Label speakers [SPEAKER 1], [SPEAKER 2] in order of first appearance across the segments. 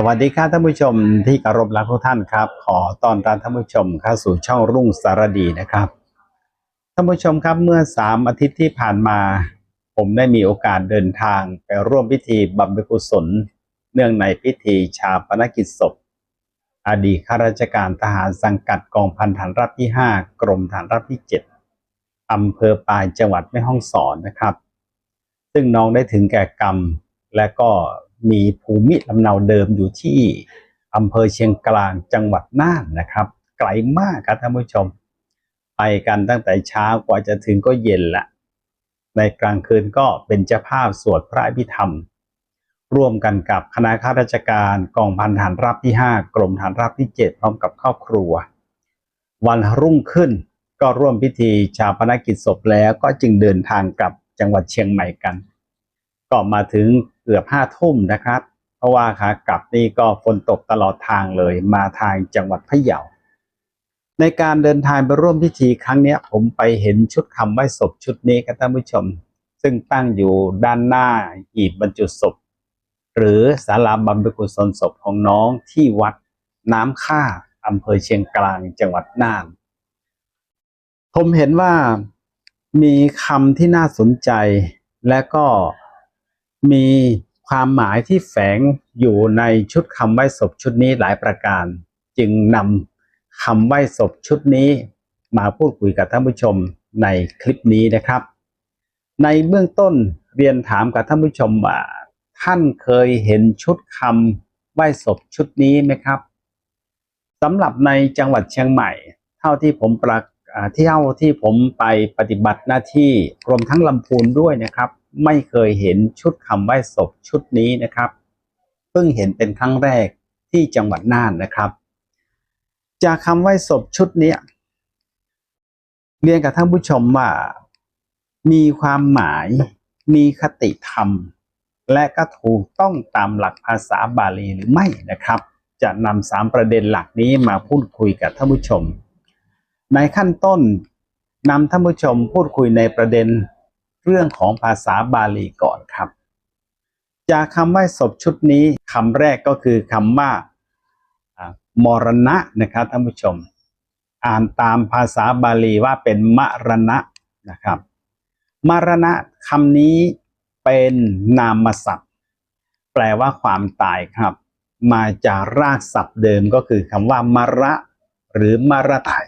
[SPEAKER 1] สวัสดีครับท่านผู้ชมที่เคารพรักทุกท่านครับ ขอต้อนรับท่านผู้ชมเข้าสู่ช่องรุ่งสารดีนะครับท่านผู้ชมครับเมื่อสามอาทิตย์ที่ผ่านมา ผมได้มีโอกาสเดินทางไปร่วมพิธีบำเพ็ญกุศล เนื่องในพิธีชาปนกิจศพ อดีตข้าราชการทหารสังกัดกองพันฐานราบที่ 5 กรมฐานราบที่ 7อำเภอปายจังหวัดแม่ฮ่องสอนนะครับ ซึ่งน้องได้ถึงแก่กรรมและก็ มีภูมิลำเนาเดิมอยู่ที่อำเภอเชียงกลางจังหวัดน่านนะครับ ไกลมากครับท่านผู้ชม ไปกันตั้งแต่เช้ากว่าจะถึงก็เย็นละ ในกลางคืนก็เป็นเจ้าภาพสวดพระอภิธรรม ร่วมกันกับคณะข้าราชการกองพันฐานราบที่ 5 กรมฐานราบที่ 7 พร้อมกับครอบครัว วันรุ่งขึ้นก็ร่วมพิธีชาปนกิจศพแล้วก็จึงเดินทางกลับจังหวัดเชียงใหม่กัน ก็มาถึงเกือบห้าทุ่มนะครับ เพราะว่าขากลับนี่ก็ฝนตกตลอดทางเลยมาทางจังหวัดพะเยา ในการเดินทางไปร่วมพิธีครั้งนี้ผมไปเห็นชุดคำไหว้ศพชุดนี้ครับท่านผู้ชม ซึ่งตั้งอยู่ด้านหน้าหีบบรรจุศพ หรือศาลาบำเพ็ญกุศลศพของน้องที่วัดน้ำค่าอำเภอเชียงกลางจังหวัดน่านผมเห็นว่ามีคำที่น่าสนใจและก็ มีความหมายที่แฝงอยู่ในชุดคำไหว้ศพชุดนี้หลายประการ จึงนำคำไหว้ศพชุดนี้มาพูดคุยกับท่านผู้ชมในคลิปนี้นะครับ ในเบื้องต้นเรียนถามกับท่านผู้ชมว่าท่านเคยเห็นชุดคำไหว้ศพชุดนี้ไหมครับสำหรับในจังหวัดเชียงใหม่ เท่าที่ผมประอ่าที่เท่าที่ผมไปปฏิบัติหน้าที่รวมทั้งลำพูนด้วยนะครับไม่เคยเห็นชุดคำไหว้ศพชุดนี้นะครับเพิ่งเห็นเป็นครั้งแรกที่จังหวัดน่านนะครับ จากคำไหว้ศพชุดนี้เรียนกับท่านผู้ชมว่ามีความหมายมีคติธรรม และก็ถูกต้องตามหลักภาษาบาลีหรือไม่นะครับ จะนำสามประเด็นหลักนี้มาพูดคุยกับท่านผู้ชม ในขั้นต้นนำท่านผู้ชมพูดคุยในประเด็น เรื่องของภาษาบาลีก่อนครับ จากคำไหว้ศพชุดนี้คำแรกก็คือคำว่าอ่ามรณะนะครับท่านผู้ชม อ่านตามภาษาบาลีว่าเป็นมรณะนะครับมรณะคำนี้เป็นนามศัพท์ แปลว่าความตายครับ มาจากรากศัพท์เดิมก็คือคำว่ามระ หรือมรตาย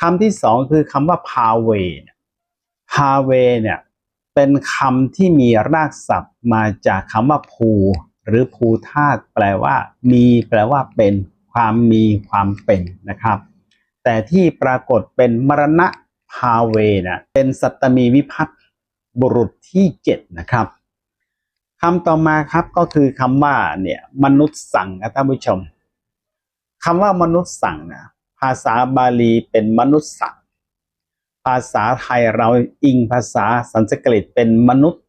[SPEAKER 1] คำที่สองคือคำว่าพาเว เนี่ยพาเวเนี่ยเป็นคำที่มีรากศัพท์มาจากคำว่าภูหรือภูธาตุแปลว่า มีแปลว่าเป็นความมีความเป็นนะครับ แต่ที่ปรากฏเป็นมรณะพาเวเนี่ยเป็นสัตตมีวิพัตบุรุษที่เจ็ดนะครับคำต่อมาครับก็คือคำว่าเนี่ยมนุษย์สั่งนะท่านผู้ชมคำว่ามนุษย์สั่งนะภาษาบาลีเป็นมนุษย์สั่งาษาไทยเราอิงภาษาสันสกฤตเป็นมนุษย์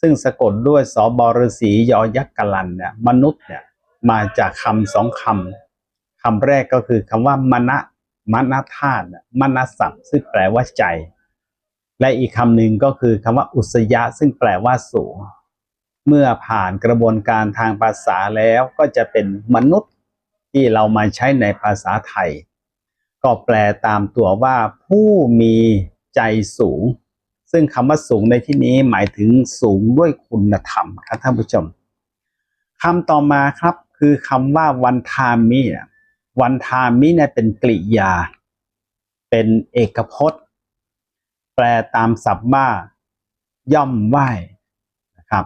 [SPEAKER 1] ซึ่งสะกดด้วยสอบรสียอยักษ์กลันเนี่ยมนุษย์เนี่ยมาจากคำสองคำคำแรกก็คือคำว่ามณะมณธาตุมณสัพซึ่งแปลว่าใจ และอีกคำหนึ่งก็คือคำว่าอุสยะ ซึ่งแปลว่าสูง เมื่อผ่านกระบวนการทางภาษาแล้วก็จะเป็นมนุษย์ที่เรามาใช้ในภาษาไทย ก็แปลตามตัวว่าผู้มีใจสูง ซึ่งคำว่าสูงในที่นี้หมายถึงสูงด้วยคุณธรรมครับท่านผู้ชมคำต่อมาครับคือคำว่าวันทามิวันทามิเนี่ยเป็นกริยา เป็นเอกพจน์ แปลตามศัพท์ว่าย่อมไหวนะครับ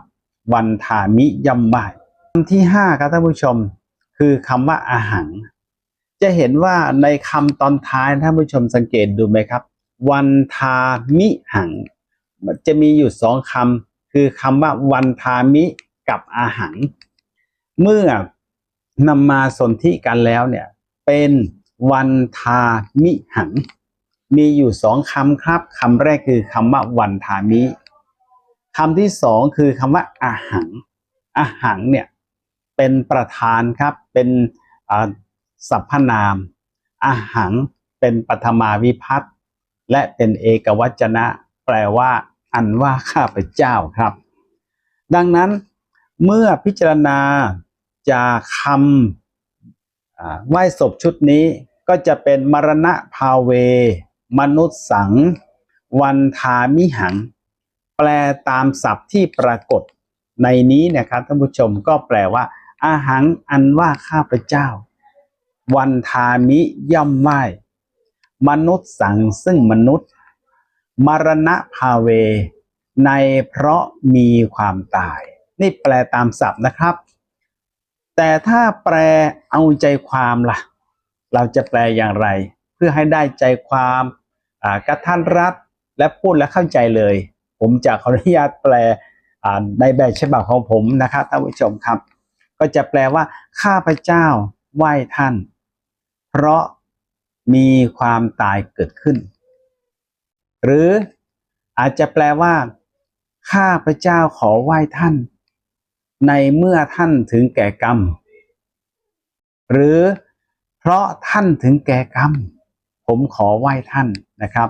[SPEAKER 1] วันทามิย่อมไหวคำที่ห้าครับท่านผู้ชม คือคำว่าอาหัง จะเห็นว่าในคำตอนท้ายท่านผู้ชมสังเกตดูไหมครับ วันทามิหัง จะมีอยู่สองคำคือคำว่าวันทามิกับอาหัง เมื่อนำมาสนธิกันแล้วเนี่ยเป็นวันทามิหัง มีอยู่สองคำครับคำแรกคือคำว่าวันทามิคำที่สองคือคำว่าอาหังอาหังเนี่ยเป็นประธานครับเป็นอ่า สรรพนามอาหังเป็นปฐมาวิพัตน์และเป็นเอกวัจนะ แปลว่าอันว่าข้าพเจ้าครับ ดังนั้นเมื่อพิจารณาจากคำไหว้ศพชุดนี้ก็จะเป็นมรณะภาเว มนุษย์สัง วันทามิหัง แปลตามศัพท์ที่ปรากฏในนี้นะครับท่านผู้ชมก็แปลว่า อาหังอันว่าข้าพเจ้า วันทามิย่อมไหวมนุษย์สังซึ่งมนุษย์ มรณะภาเว ในเพราะมีความตาย นี่แปลตามศัพท์นะครับ แต่ถ้าแปลเอาใจความล่ะ เราจะแปลอย่างไร เพื่อให้ได้ใจความอ่ากระทันรัดและพูดและเข้าใจเลย ผมจะขออนุญาตแปลอ่าในแบบฉบับของผมนะครับท่านผู้ชมครับ ก็จะแปลว่าข้าพเจ้าไหว้ท่าน ราะมีความตายเกิดขึ้น หรืออาจจะแปลว่า ข้าพเจ้าขอไหว้ท่าน ในเมื่อท่านถึงแก่กรรม หรือเพราะท่านถึงแก่กรรม ผมขอไหว้ท่านนะครับ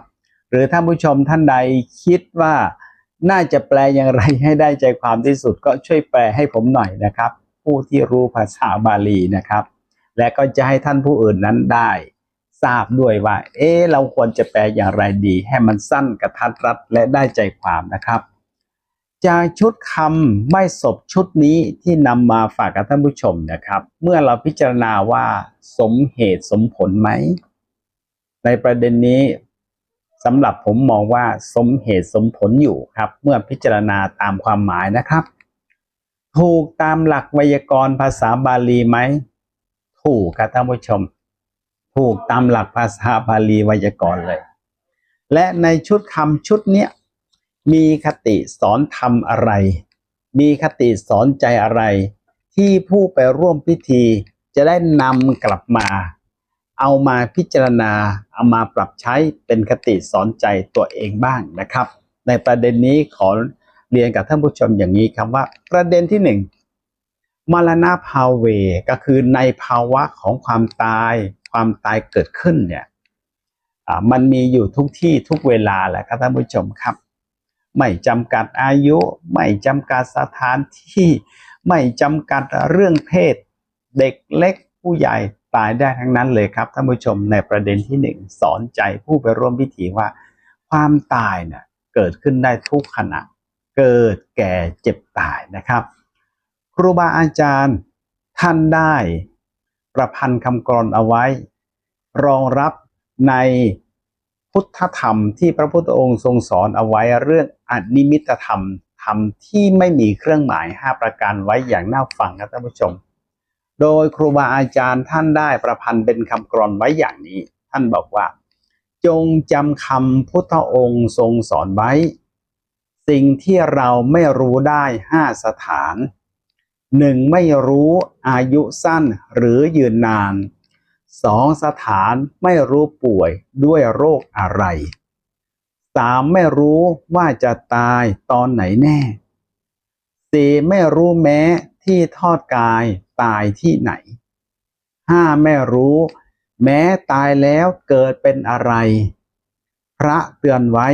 [SPEAKER 1] หรือท่านผู้ชมท่านใดคิดว่าน่าจะแปลอย่างไรให้ได้ใจความที่สุดก็ช่วยแปลให้ผมหน่อยนะครับ ผู้ที่รู้ภาษาบาลีนะครับ และก็จะให้ท่านผู้อื่นนั้นได้ทราบด้วยว่า เอ๊เราควรจะแปลอย่างไรดี ให้มันสั้นกระทัดรัดและได้ใจความนะครับจากชุดคำไม่ศพชุดนี้ที่นำมาฝากกับท่านผู้ชมนะครับ เมื่อเราพิจารณาว่าสมเหตุสมผลไหม ในประเด็นนี้สำหรับผมมองว่าสมเหตุสมผลอยู่ครับ เมื่อพิจารณาตามความหมายนะครับ ถูกตามหลักไวยากรณ์ภาษาบาลีไหม ถูกครับท่านผู้ชม ถูกตามหลักภาษาบาลีไวยากรณ์เลย และในชุดคำชุดเนี้ยมีคติสอนทำอะไร มีคติสอนใจอะไร ที่ผู้ไปร่วมพิธีจะได้นำกลับมา เอามาพิจารณา เอามาปรับใช้เป็นคติสอนใจตัวเองบ้างนะครับ ในประเด็นนี้ขอเรียนกับท่านผู้ชมอย่างนี้ครับว่าประเด็นที่หนึ่ง มรณะภาเวก็คือในภาวะของความตายความตายเกิดขึ้นเนี่ยมันมีอยู่ทุกที่ทุกเวลาแหละครับท่านผู้ชมครับ ไม่จำกัดอายุ ไม่จำกัดสถานที่ ไม่จำกัดเรื่องเพศ เด็กเล็กผู้ใหญ่ตายได้ทั้งนั้นเลยครับท่านผู้ชมในประเด็นที่หนึ่งสอนใจผู้ไปร่วมพิธีว่า ความตายเนี่ยเกิดขึ้นได้ทุกขณะ เกิดแก่เจ็บตายนะครับ ครูบาอาจารย์ท่านได้ประพันธ์คำกรเอาไว้ รองรับในพุทธธรรมที่พระพุทธองค์ทรงสอนเอาไว้เรื่องอนิมิตธรรมธรรมที่ไม่มีเครื่องหมาย 5 ประการไว้อย่างน่าฟังครับท่านผู้ชม โดยครูบาอาจารย์ท่านได้ประพันธ์เป็นคำกรอนไว้อย่างนี้ ท่านบอกว่า จงจำคำพุทธองค์ทรงสอนไว้ สิ่งที่เราไม่รู้ได้ห้าสถาน หนึ่งไม่รู้อายุสั้นหรือยืนนานสองสถานไม่รู้ป่วยด้วยโรคอะไรสามไม่รู้ว่าจะตายตอนไหนแน่สี่ไม่รู้แม้ที่ทอดกายตายที่ไหนห้าไม่รู้ แม้ตายแล้วเกิดเป็นอะไร พระเตือนไว้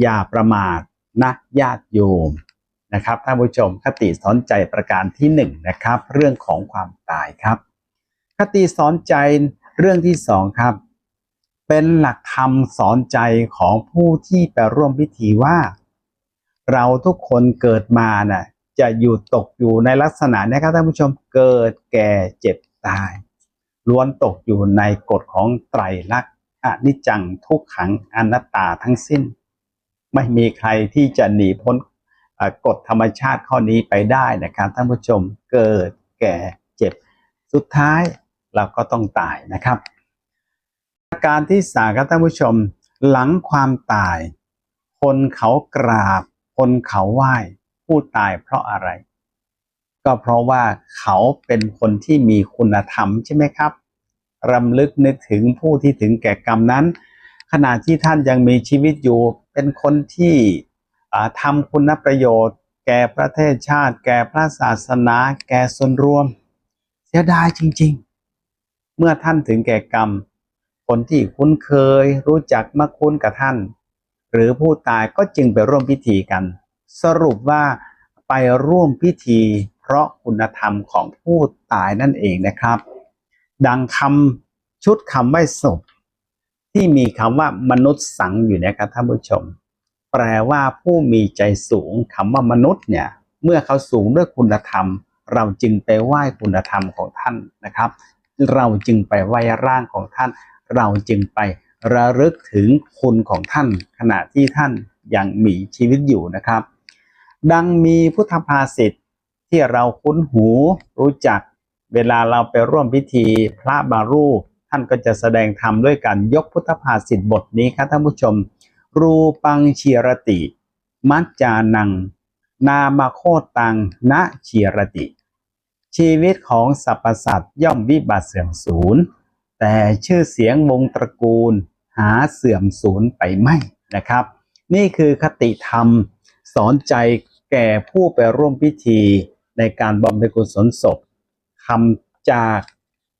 [SPEAKER 1] อย่าประมาทนะญาติโยม นะครับท่านผู้ชมคติสอนใจประการที่หนึ่งนะครับ เรื่องของความตายครับ คติสอนใจเรื่องที่สองครับ เป็นหลักธรรมสอนใจของผู้ที่ไปร่วมพิธีว่า เราทุกคนเกิดมาน่ะจะอยู่ตกอยู่ในลักษณะนี้ครับท่านผู้ชมเกิดแก่เจ็บตาย ล้วนตกอยู่ในกฎของไตรลักษณ์อนิจจังทุกขังอนัตตาทั้งสิ้น ไม่มีใครที่จะหนีพ้น กฎธรรมชาติข้อนี้ไปได้นะครับท่านผู้ชมเกิดแก่เจ็บ สุดท้ายเราก็ต้องตายนะครับอาการที่สามครับท่านผู้ชม หลังความตาย คนเขากราบ คนเขาไหว้ผู้ตายเพราะอะไร ก็เพราะว่าเขาเป็นคนที่มีคุณธรรมใช่ไหมครับรำลึกนึกถึงผู้ที่ถึงแก่กรรมนั้น ขณะที่ท่านยังมีชีวิตอยู่เป็นคนที่ ทำคุณประโยชน์ แก่ประเทศชาติ แก่พระศาสนา แก่ส่วนรวม เสียดายจริง ๆ เมื่อท่านถึงแก่กรรม คนที่คุ้นเคยรู้จักมักคุ้นกับท่าน หรือผู้ตายก็จึงไปร่วมพิธีกัน สรุปว่าไปร่วมพิธี เพราะคุณธรรมของผู้ตายนั่นเองนะครับ ดังคำชุดคำไหว้ศพที่มีคำว่ามนุษย์สังอยู่นะครับท่านผู้ชม แปลว่าผู้มีใจสูงคำว่ามนุษย์เนี่ยเมื่อเขาสูงด้วยคุณธรรม เราจึงไปไหว้คุณธรรมของท่านนะครับ เราจึงไปไหว้ร่างของท่าน เราจึงไประลึกถึงคุณของท่าน ขณะที่ท่านยังมีชีวิตอยู่นะครับ ดังมีพุทธภาษิตที่เราคุ้นหูรู้จัก เวลาเราไปร่วมพิธีพระบารูปท่านก็จะแสดงธรรมด้วยการยกพุทธภาษิตบทนี้ครับท่านผู้ชม รูปังเชียรติ มัจจานัง นามาโคตังนะเชียรติ ชีวิตของสรรพสัตว์ย่อมวิบัติเสื่อมสูญ แต่ชื่อเสียงวงตระกูลหาเสื่อมสูญไปไม่นะครับ นี่คือคติธรรมสอนใจแก่ผู้ไปร่วมพิธีในการบำเพ็ญกุศลศพคำจาก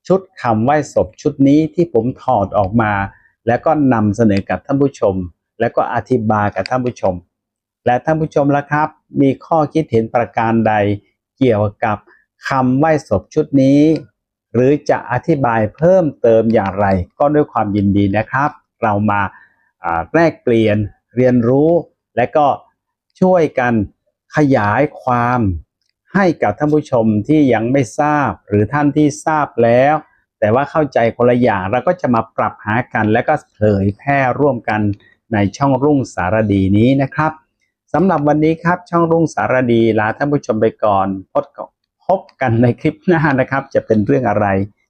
[SPEAKER 1] ชุดคำไหว้ศพชุดนี้ที่ผมถอดออกมา แล้วก็นำเสนอกับท่านผู้ชม แล้วก็อธิบายกับท่านผู้ชม และท่านผู้ชมละครับ มีข้อคิดเห็นประการใดเกี่ยวกับคำไหว้ศพชุดนี้ หรือจะอธิบายเพิ่มเติมอย่างไร ก็ด้วยความยินดีนะครับ เรามาแลกเปลี่ยนเรียนรู้ และก็ช่วยกันขยายความให้กับท่านผู้ชมที่ยังไม่ทราบหรือท่านที่ทราบแล้ว แต่ว่าเข้าใจคนละอย่างเราก็จะมาปรับหากัน และก็เผยแพร่ร่วมกัน ในช่องรุ่งสารดีนี้นะครับสำหรับวันนี้ครับช่องรุ่งสารดีลาท่านผู้ชมไปก่อนพบกับพบกันในคลิปหน้านะครับ จะเป็นเรื่องอะไร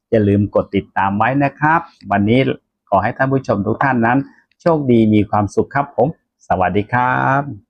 [SPEAKER 1] อย่าลืมกดติดตามไว้นะครับ วันนี้ขอให้ท่านผู้ชมทุกท่านนั้น โชคดีมีความสุขครับผม สวัสดีครับ